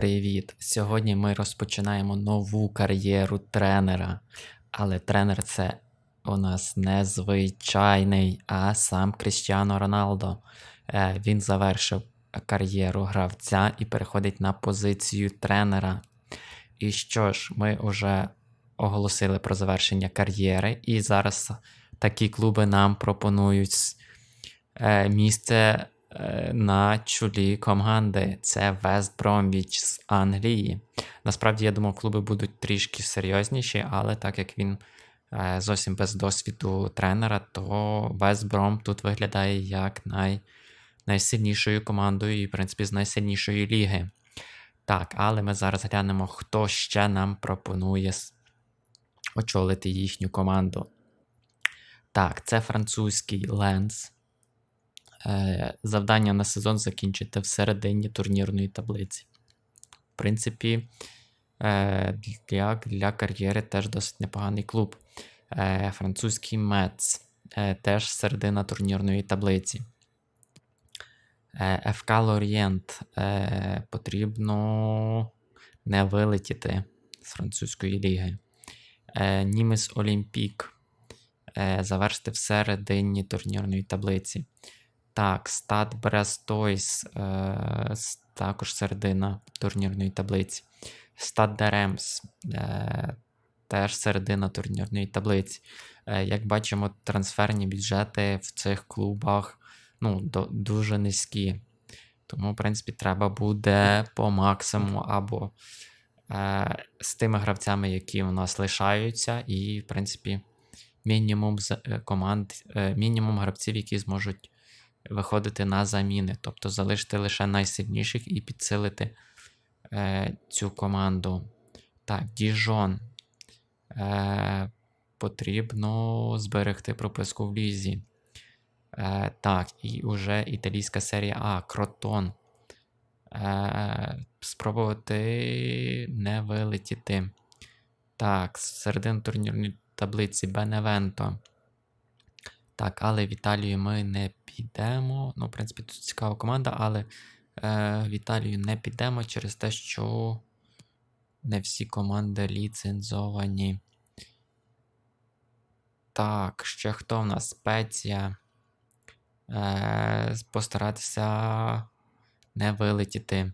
Привіт! Сьогодні ми розпочинаємо нову кар'єру тренера. Але тренер це у нас не звичайний, а сам Кріштіано Роналдо. Е, Він завершив кар'єру гравця і переходить на позицію тренера. І що ж, ми вже оголосили про завершення кар'єри, і зараз такі клуби нам пропонують е, місце на чолі команди. Це Вест Бромвіч з Англії. Насправді, я думав, клуби будуть трішки серйозніші, але так як він е, зовсім без досвіду тренера, то Вест Бром тут виглядає як най, найсильнішою командою і, в принципі, з найсильнішої ліги. Так, але ми зараз глянемо, хто ще нам пропонує очолити їхню команду. Так, це французький Ленс. Е, завдання на сезон закінчити в середині турнірної таблиці. В принципі, е, для, для кар'єри теж досить непоганий клуб. Е, французький Мец. Теж середина турнірної таблиці. ФК Лорієнт. Потрібно не вилетіти з французької ліги. Німес Олімпік. Завершити в середині турнірної таблиці. Так, стат Брестойс, е, також середина турнірної таблиці. Стат Деремс, е, теж середина турнірної таблиці. Е, як бачимо, трансферні бюджети в цих клубах ну, до, дуже низькі. Тому, в принципі, треба буде по максимуму або е, з тими гравцями, які у нас лишаються, і, в принципі, мінімум е, команд, е, мінімум гравців, які зможуть виходити на заміни, тобто залишити лише найсильніших і підсилити е, цю команду. Так, Діжон. Е, потрібно зберегти прописку в лізі. Е, так, і уже італійська серія А, Кротон. Е, спробувати не вилетіти. Так, середин турнірної таблиці Беневенто. Так, але в Італію ми не підемо. Ну, в принципі, тут цікава команда, але е, в Італію не підемо через те, що не всі команди ліцензовані. Так, ще хто в нас? Спеція. Е, постаратися не вилетіти.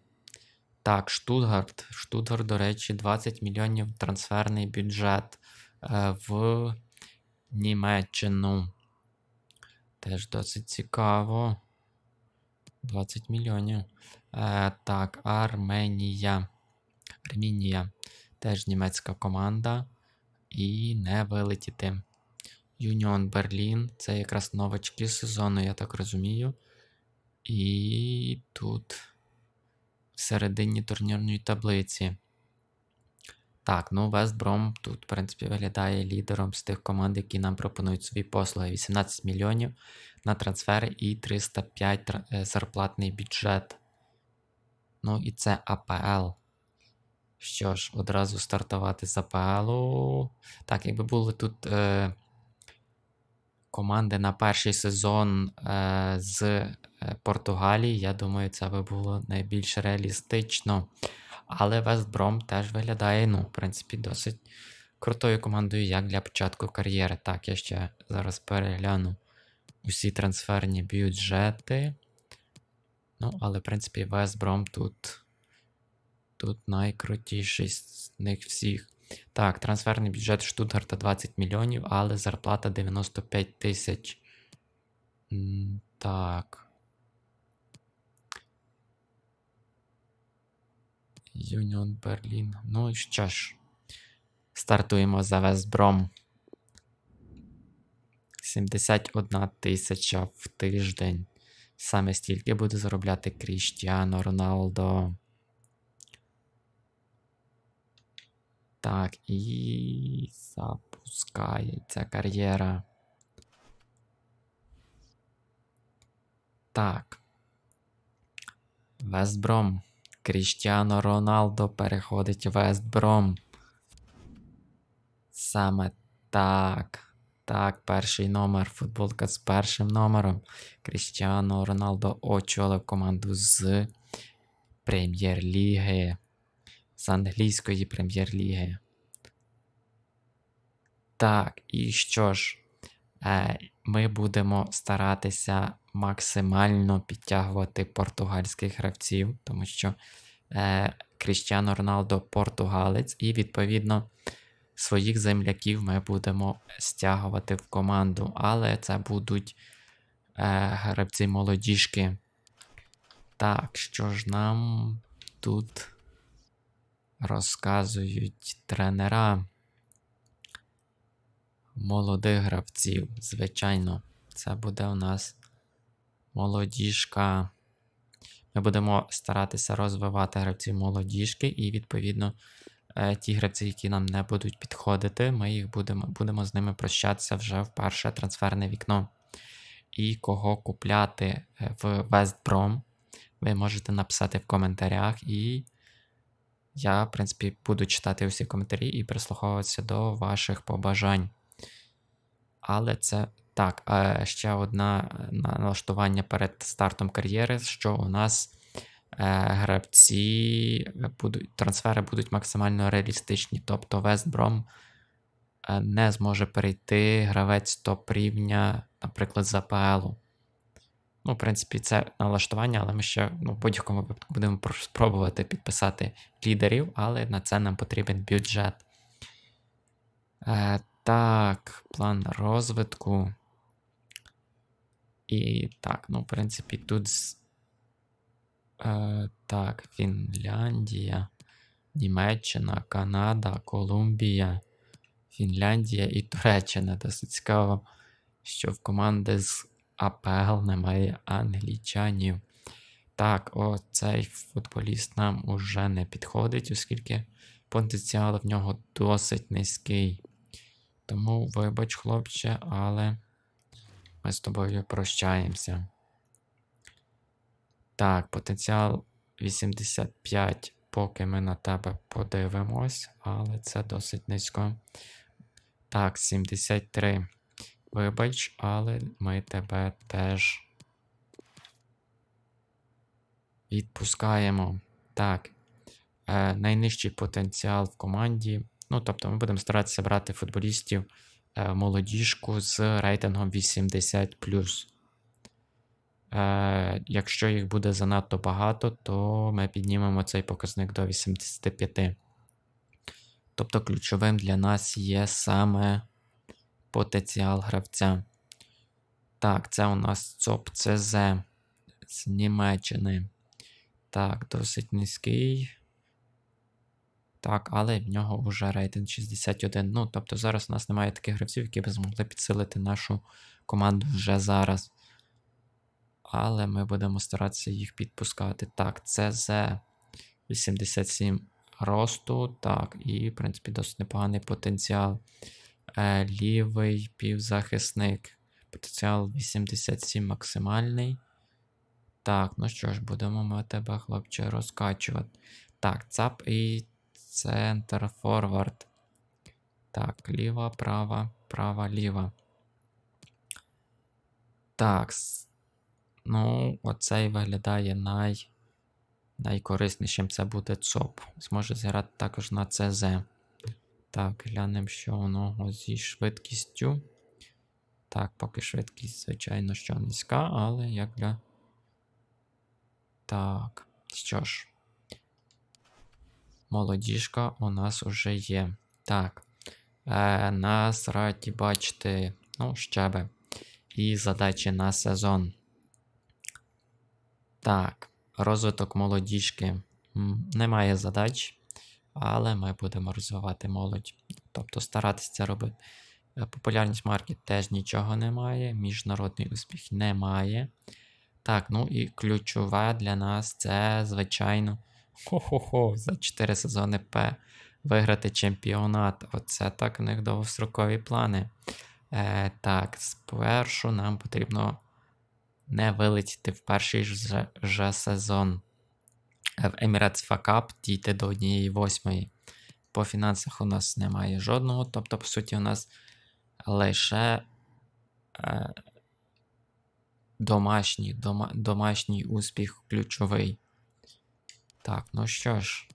Так, Штутгарт. Штутгарт, до речі, 20 мільйонів трансферний бюджет е, в Німеччину. Теж досить цікаво. 20 мільйонів. Е, так, Арменія. Армінія. Теж німецька команда. І не вилетіти. Юніон Берлін. Це якраз новачки сезону, я так розумію. І тут в середині турнірної таблиці. Так, ну Вестбром тут, в принципі, виглядає лідером з тих команд, які нам пропонують свої послуги. 18 мільйонів на трансфери і 305 е, зарплатний бюджет. Ну і це АПЛ. Що ж, одразу стартувати з АПЛу. Так, якби були тут е, команди на перший сезон е, з е, Португалії, я думаю, це би було найбільш реалістично. Але Вестбром теж виглядає, ну, в принципі, досить крутою командою, як для початку кар'єри. Так, я ще зараз перегляну усі трансферні бюджети. Ну, але, в принципі, Вестбром тут, тут найкрутіший з них всіх. Так, трансферний бюджет Штутгарта 20 мільйонів, але зарплата 95 тисяч. Так. Юніон Берлін. Ну і що ж. Стартуємо за Вестбром. 71 тисяча в тиждень. Саме стільки буде заробляти Кріштіано Роналдо. Так, і запускається кар'єра. Так. Вестбром. Кріштіано Роналдо переходить Вестбром. Саме так. Так, перший номер. Футболка з першим номером. Кріштіано Роналдо очолив команду з Прем'єр-ліги. з англійської прем'єр-ліги. Так, і що ж, е, ми будемо старатися максимально підтягувати португальських гравців, тому що е, Кріштіано Роналдо португалець, і, відповідно, своїх земляків ми будемо стягувати в команду, але це будуть е, гравці молодіжки. Так, що ж нам тут розказують тренера молодих гравців. Звичайно, це буде у нас молодіжка. Ми будемо старатися розвивати гравців молодіжки, і, відповідно, е, ті гравці, які нам не будуть підходити, ми їх будемо, будемо з ними прощатися вже в перше трансферне вікно. І кого купляти е, в Вестбром, ви можете написати в коментарях, і я, в принципі, буду читати усі коментарі і прислуховуватися до ваших побажань. Але це так, е, ще одне налаштування перед стартом кар'єри, що у нас е, гравці будуть, трансфери будуть максимально реалістичні. Тобто Вестбром е, не зможе перейти гравець топ рівня, наприклад, з АПЛ. Ну, в принципі, це налаштування, але ми ще ну, в будь-якому випадку будемо спробувати підписати лідерів, але на це нам потрібен бюджет. Е, Так, план розвитку. І так, ну, в принципі, тут. Е, так, Фінляндія, Німеччина, Канада, Колумбія, Фінляндія і Туреччина. Досить цікаво, що в команди з АПЛ немає англічанів. Так, о, цей футболіст нам уже не підходить, оскільки потенціал в нього досить низький. Тому, вибач, хлопче, але ми з тобою прощаємося. Так, потенціал 85, поки ми на тебе подивимось, але це досить низько. Так, 73. Вибач, але ми тебе теж відпускаємо. Так. Е, найнижчий потенціал в команді. Ну, тобто, ми будемо старатися брати футболістів молодіжку з рейтингом 80. Е, якщо їх буде занадто багато, то ми піднімемо цей показник до 85. Тобто, ключовим для нас є саме потенціал гравця. Так, це у нас ЦОП ЦЗ з Німеччини. Так, досить низький. Так, але в нього вже рейтинг 61. Ну, тобто зараз у нас немає таких гравців, які б змогли підсилити нашу команду вже зараз. Але ми будемо старатися їх підпускати. Так, ЦЗ 87 росту. Так, і, в принципі, досить непоганий потенціал. Е, лівий півзахисник. Потенціал 87 максимальний. Так, ну що ж, будемо ми тебе, хлопче, розкачувати. Так, ЦАП і центр форвард. Так, ліва, права, права, ліва. Так. Ну, оцей виглядає най... найкориснішим. Це буде ЦОП. Зможе зіграти також на ЦЗ. Так, глянемо, що у зі швидкістю. Так, поки швидкість, звичайно, що низька, але як для. Так, що ж. Молодіжка у нас уже є. Так. Е, Нас раді бачити, ну, щебе. І задачі на сезон. Так, розвиток молодіжки. Немає задач, але ми будемо розвивати молодь. Тобто старатися це робити. Е, Популярність марки теж нічого немає. Міжнародний успіх немає. Так, ну і ключове для нас це, звичайно, хо-хо-хо, за 4 сезони П виграти чемпіонат. Оце так у них довгострокові плани. Е, Так, спершу нам потрібно не вилетіти в перший же, же сезон. Е, В Emirates Cup дійти до однієї восьмої. По фінансах у нас немає жодного. Тобто, по суті, у нас лише е, домашній, дома, домашній успіх ключовий. Так, ну що ж.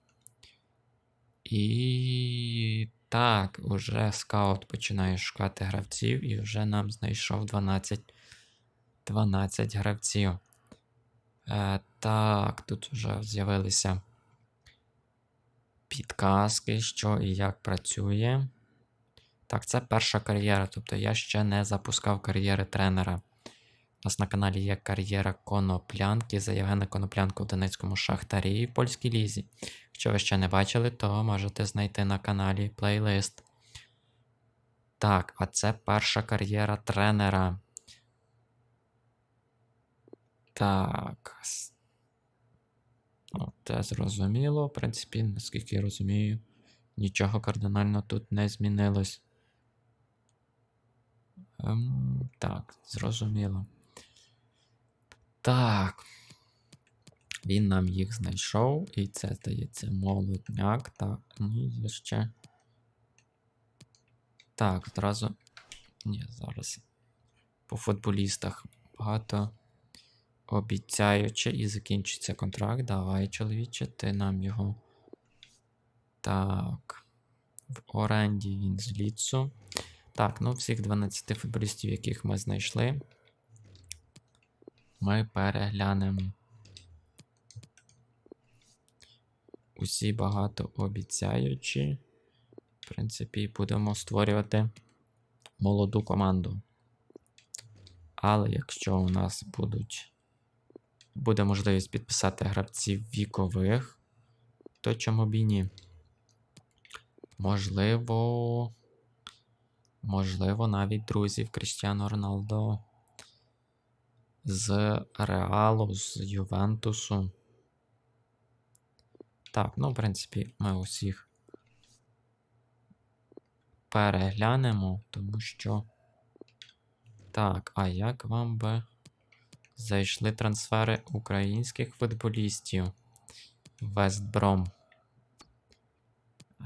І так, уже скаут починає шукати гравців, і вже нам знайшов 12, 12 гравців. Е, так, тут вже з'явилися підказки, що і як працює. Так, це перша кар'єра, тобто я ще не запускав кар'єри тренера. У нас на каналі є кар'єра Коноплянки за Євгена Коноплянку в Донецькому Шахтарі в польській лізі. Якщо ви ще не бачили, то можете знайти на каналі плейлист. Так, а це перша кар'єра тренера. Так. Ну, це зрозуміло. В принципі, наскільки я розумію, нічого кардинально тут не змінилось. Ем, так, зрозуміло. Так. Він нам їх знайшов, і це, здається, молодняк. Так, ну є ще. Так, зразу. Ні, зараз. По футболістах багато обіцяюче і закінчиться контракт. Давай, чоловіче, ти нам його. Так. В оренді він з Ліцу. Так, ну всіх 12 футболістів, яких ми знайшли. Ми переглянемо. Усі багато обіцяючі. В принципі, будемо створювати молоду команду. Але якщо у нас будуть, буде можливість підписати гравців вікових, то чому б і ні? Можливо. Можливо, навіть друзів Крістіану Роналдо з Реалу, з Ювентусу. Так, ну, в принципі, ми усіх переглянемо, тому що. Так, а як вам би зайшли трансфери українських футболістів? Вестбром.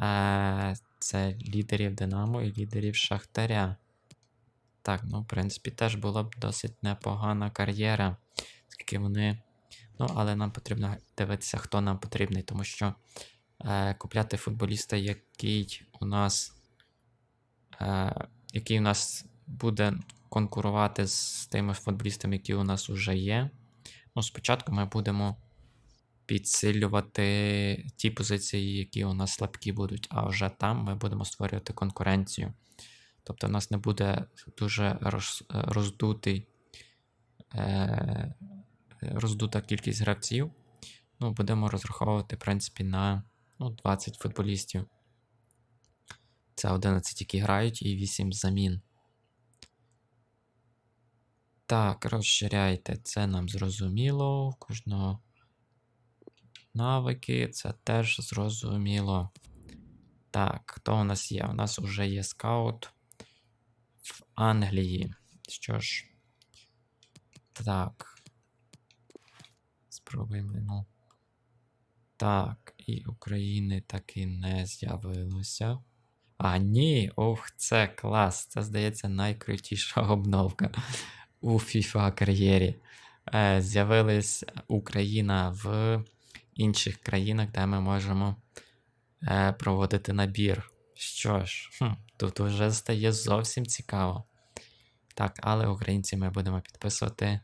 Е, це лідерів Динамо і лідерів Шахтаря. Так, ну, в принципі, теж була б досить непогана кар'єра. Скільки вони. Ну, але нам потрібно дивитися, хто нам потрібний, тому що е, купляти футболіста, який у нас. Е, який у нас буде конкурувати з тими футболістами, які у нас вже є. Ну, спочатку ми будемо підсилювати ті позиції, які у нас слабкі будуть, а вже там ми будемо створювати конкуренцію. Тобто, у нас не буде дуже роз, роздутий, е, роздута кількість гравців. Ну, будемо розраховувати, в принципі, на ну, 20 футболістів. Це 11, які грають, і 8 замін. Так, розширяйте, це нам зрозуміло. У кожного навики, це теж зрозуміло. Так, хто у нас є? У нас вже є скаут в Англії. Що ж. Так. Спробуємо. Ну. Так, і України таки не з'явилося. А, ні, ох, це клас. Це, здається, найкрутіша обновка у FIFA кар'єрі. Е, З'явилась Україна в інших країнах, де ми можемо е, проводити набір. Що ж, хм, тут вже стає зовсім цікаво. Так, але українці ми будемо підписувати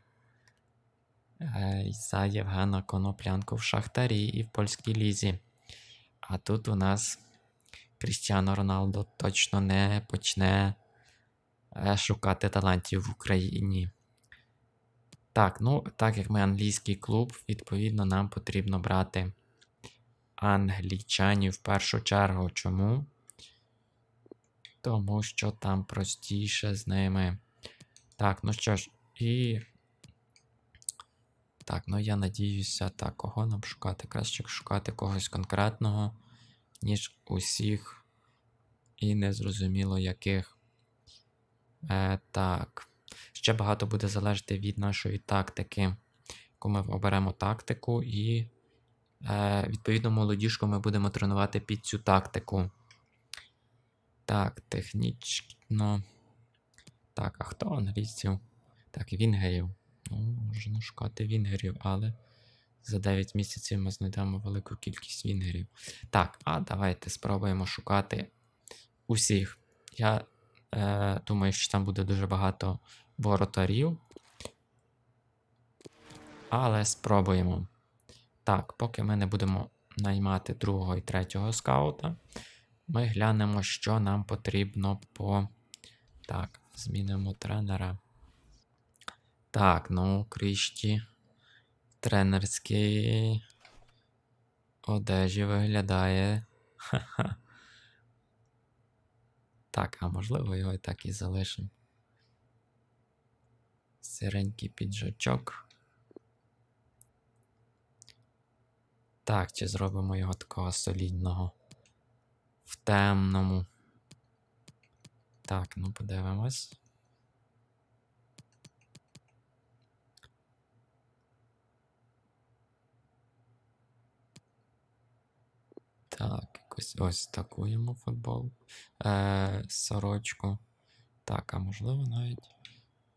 е, за Євгена Коноплянку в Шахтарі і в польській лізі. А тут у нас Крістіано Роналдо точно не почне е, шукати талантів в Україні. Так, ну, так як ми англійський клуб, відповідно, нам потрібно брати англічанів в першу чергу. Чому? Тому що там простіше з ними. Так, ну що ж, і. Так, ну я надіюся, так, кого нам шукати? Краще шукати когось конкретного, ніж усіх. І незрозуміло яких. Е, Так. Ще багато буде залежати від нашої тактики, ми оберемо тактику, і, е, відповідно, молодіжку ми будемо тренувати під цю тактику. Так, технічно. Так, а хто англійців? Так, вінгерів. Ну, можна шукати вінгерів, але За 9 місяців ми знайдемо велику кількість вінгерів. Так, а давайте спробуємо шукати усіх. Я е, думаю, що там буде дуже багато воротарів. Але спробуємо. Так, поки ми не будемо наймати другого і третього скаута, ми глянемо, що нам потрібно по. Так, змінимо тренера. Так, ну, Крішті. Тренерській одежі виглядає. Ха-ха. Так, а можливо, його і так і залишимо. Сиренький піджачок. Так, чи зробимо його такого солідного в темному. Так, ну подивимось. Так, якось ось таку йому футбол. Е, сорочку. Так, а можливо навіть.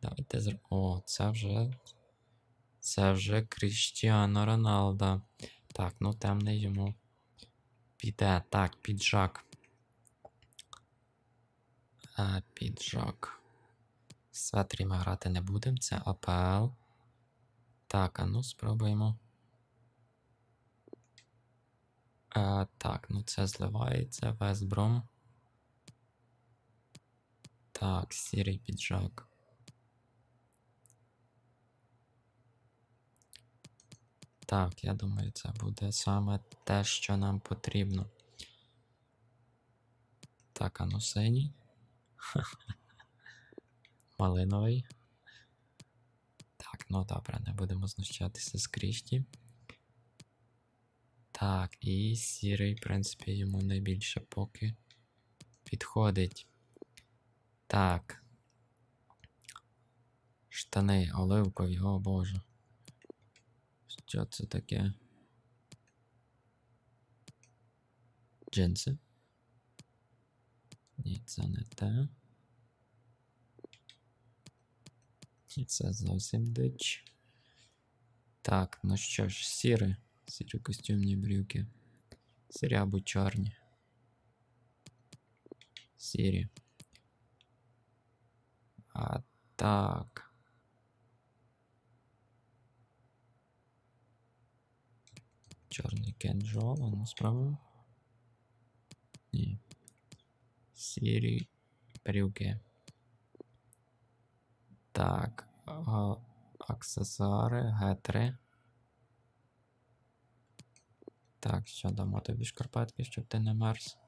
Давайте зр... О, це вже. Це вже Кріштіано Роналдо. Так, ну темний йому. Піде. Так, піджак. А, піджак. Светрі ми грати не будемо. Це АПЛ. Так, а ну спробуємо. А, так, ну це зливається. Весбром. Так, сірий піджак. Так, я думаю, це буде саме те, що нам потрібно. Так, а ну синій. Малиновий. Так, ну добре, не будемо знущатися з Крішті. Так, і сірий, в принципі, йому найбільше поки підходить. Так. Штани оливкові, о боже. Що це таке? Джинси? Ні, це не те. І це зовсім дич. Так, ну що ж, сірий. Сірі костюмні брюки. Сірі або чорні. Сірі. А так. Чорний кенджол, а ну спробуємо. Ні. Сірі брюки. Так. А, аксесуари, Г3. Так, що дамо тобі шкарпетки, щоб ти не мерз.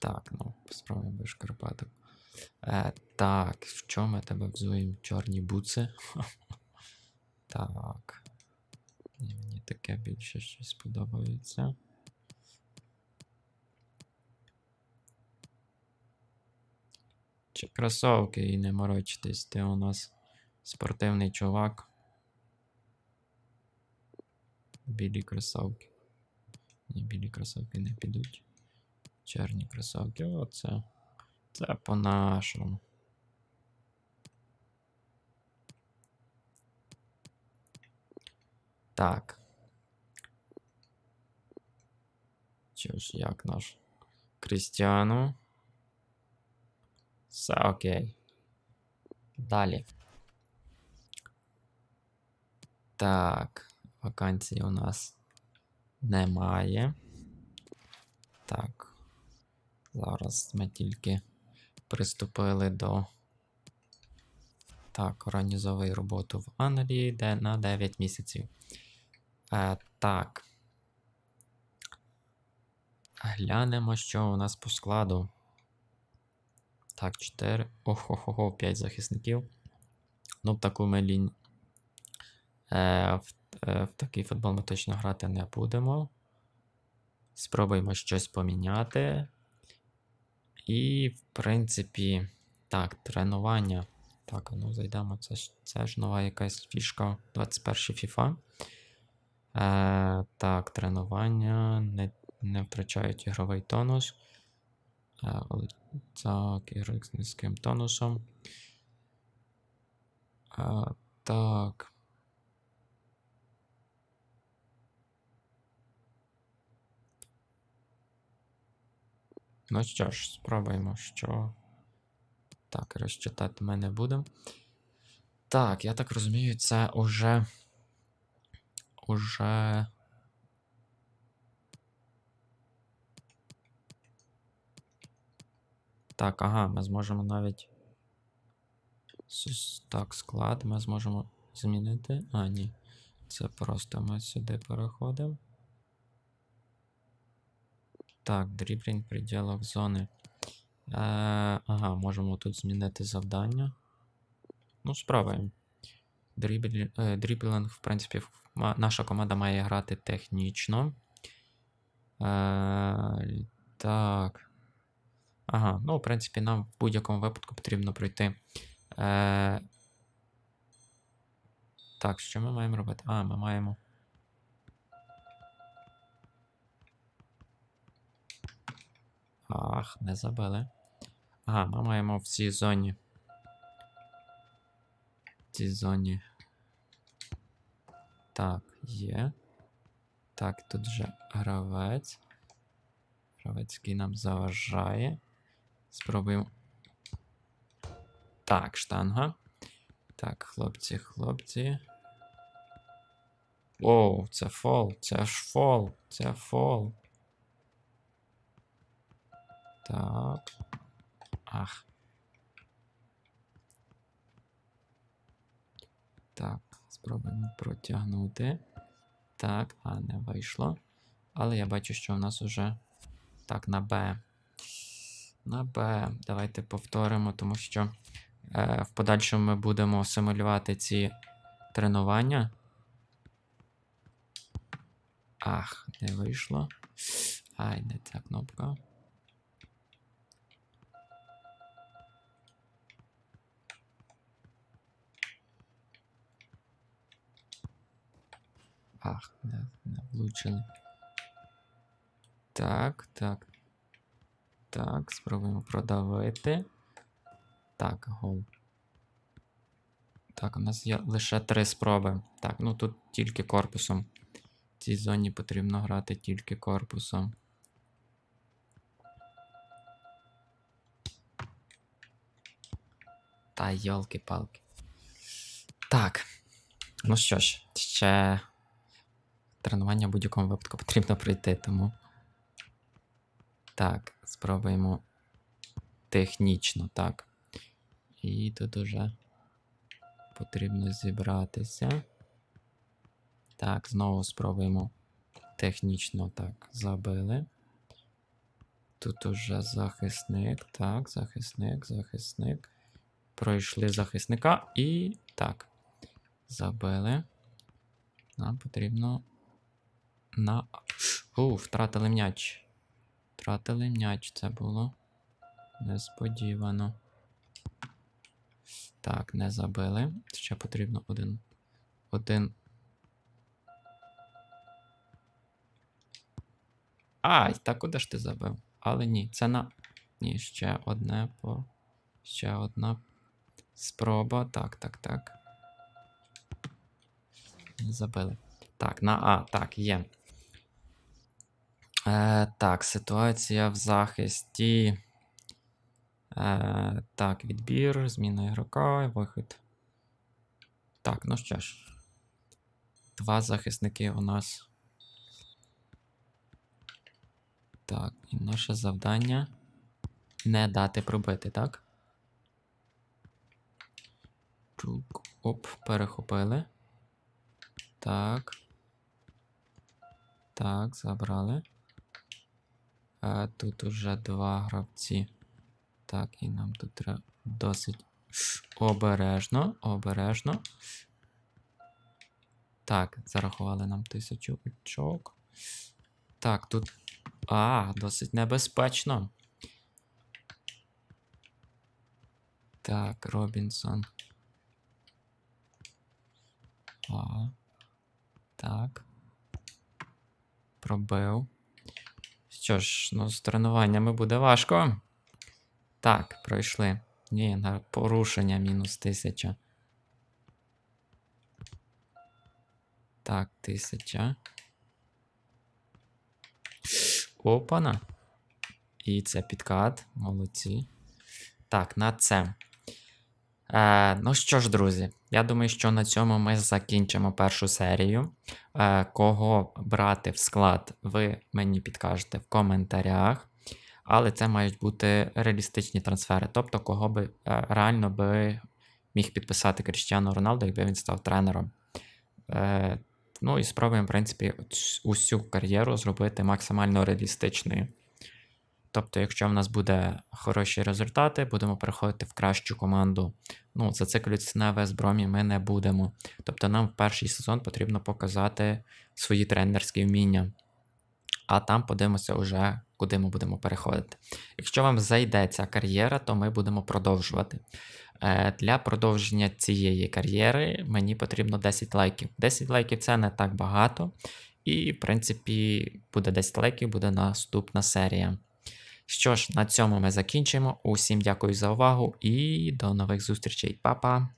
Так, ну, спробуємо без шкарпеток. Е, так, в чому ми тебе взуємо? Чорні буци? так. Ні, мені таке більше щось подобається. Чи кросовки і не морочитись, ти у нас спортивний чувак. Білі кросовки. Ні, білі кросовки не підуть. Чорні кросовки. Оце. Це по-нашому. Так. Що ж, як наш Крістіану? Все окей. Далі. Так, вакансій у нас немає. Так. Зараз ми тільки приступили до. Так, організовую роботу в Англії, де на 9 місяців. Е, так. Глянемо, що у нас по складу. Так, 4. Охо-хо-хо, 5 захисників. Ну, в таку ми лінь. Е, в, е, в такий футбол ми точно грати не будемо. Спробуємо щось поміняти. І, в принципі, так, тренування. Так, ну зайдемо. Це ж, це ж нова якась фішка 21 FIFA. Е, так, тренування не, не втрачають ігровий тонус. Е, так, ігри з низьким тонусом. А, так. Ну що ж, спробуємо, що. Так, розчитати ми не будемо. Так, я так розумію, це уже. Уже. Так, ага, ми зможемо навіть. Так, склад ми зможемо змінити. А, ні. Це просто ми сюди переходимо. Так, дріблінг приділок зони. Е, ага, можемо тут змінити завдання. Ну. Дріблінг, е, в принципі, наша команда має грати технічно. Е, так. Ага, ну, в принципі, нам в будь-якому випадку потрібно пройти. Е, так, що ми маємо робити? А, ми маємо. Ах, не забили. Ага, ми маємо в цій зоні. В цій зоні. Так, є. Так, тут же гравець. Гравець, який нам заважає. Спробуємо. Так, штанга. Так, хлопці, хлопці. Оу, це фол, це ж фол, це фол. Так. Ах. Так, спробуємо протягнути. Так, а не вийшло. Але я бачу, що в нас уже. Так, на Б. На Б. Давайте повторимо, тому що е, в подальшому ми будемо симулювати ці тренування. Ах, не вийшло. Ай, не ця кнопка. Ах, не, не влучили. Так, так. Так, спробуємо продавити. Так, гол. Так, у нас є лише три спроби. Так, ну тут тільки корпусом. В цій зоні потрібно грати тільки корпусом. Та йолки-палки. Так. Ну що ж, ще тренування в будь-якому випадку потрібно пройти, тому. Так, спробуємо технічно, так. І тут уже потрібно зібратися. Так, знову спробуємо технічно так забили. Тут уже захисник. Так, захисник, захисник. Пройшли захисника і так. Забили. Нам потрібно на. У, втратили м'яч. Втратили м'яч, це було несподівано. Так, не забили. Ще потрібно один. Один. Ай, так куди ж ти забив? Але ні, це на. Ні, ще одне по. Ще одна спроба. Так, так, так. Не забили. Так, на А, так, є. Е, так, ситуація в захисті. Е, так, відбір, зміна ігрока, вихід. Так, ну що ж. Два захисники у нас. Так, і наше завдання не дати пробити, так? Чук. Оп, перехопили. Так. Так, забрали. А тут уже два гравці. Так, і нам тут треба досить обережно, обережно. Так, зарахували нам тисячу очок. Так, тут. А, досить небезпечно. Так, Робінсон. А. Так. Пробив. Що ж, ну, з тренуваннями буде важко. Так, пройшли. Ні, на порушення мінус тисяча. Так, тисяча. Опана. І це підкат. Молодці. Так, на це. Е, ну що ж, друзі, я думаю, що на цьому ми закінчимо першу серію. Е, кого брати в склад, ви мені підкажете в коментарях. Але це мають бути реалістичні трансфери. Тобто, кого би е, реально би міг підписати Кріштіану Роналду, якби він став тренером. Е, ну і спробуємо, в принципі, усю кар'єру зробити максимально реалістичною. Тобто, якщо в нас буде хороші результати, будемо переходити в кращу команду. Ну, зациклюватися на Вестбромі ми не будемо. Тобто, нам в перший сезон потрібно показати свої тренерські вміння. А там подивимося вже, куди ми будемо переходити. Якщо вам зайде ця кар'єра, то ми будемо продовжувати. Е, Для продовження цієї кар'єри мені потрібно 10 лайків. 10 лайків це не так багато. І, в принципі, буде 10 лайків, буде наступна серія. Що ж, на цьому ми закінчимо. Усім дякую за увагу і до нових зустрічей. Па-па!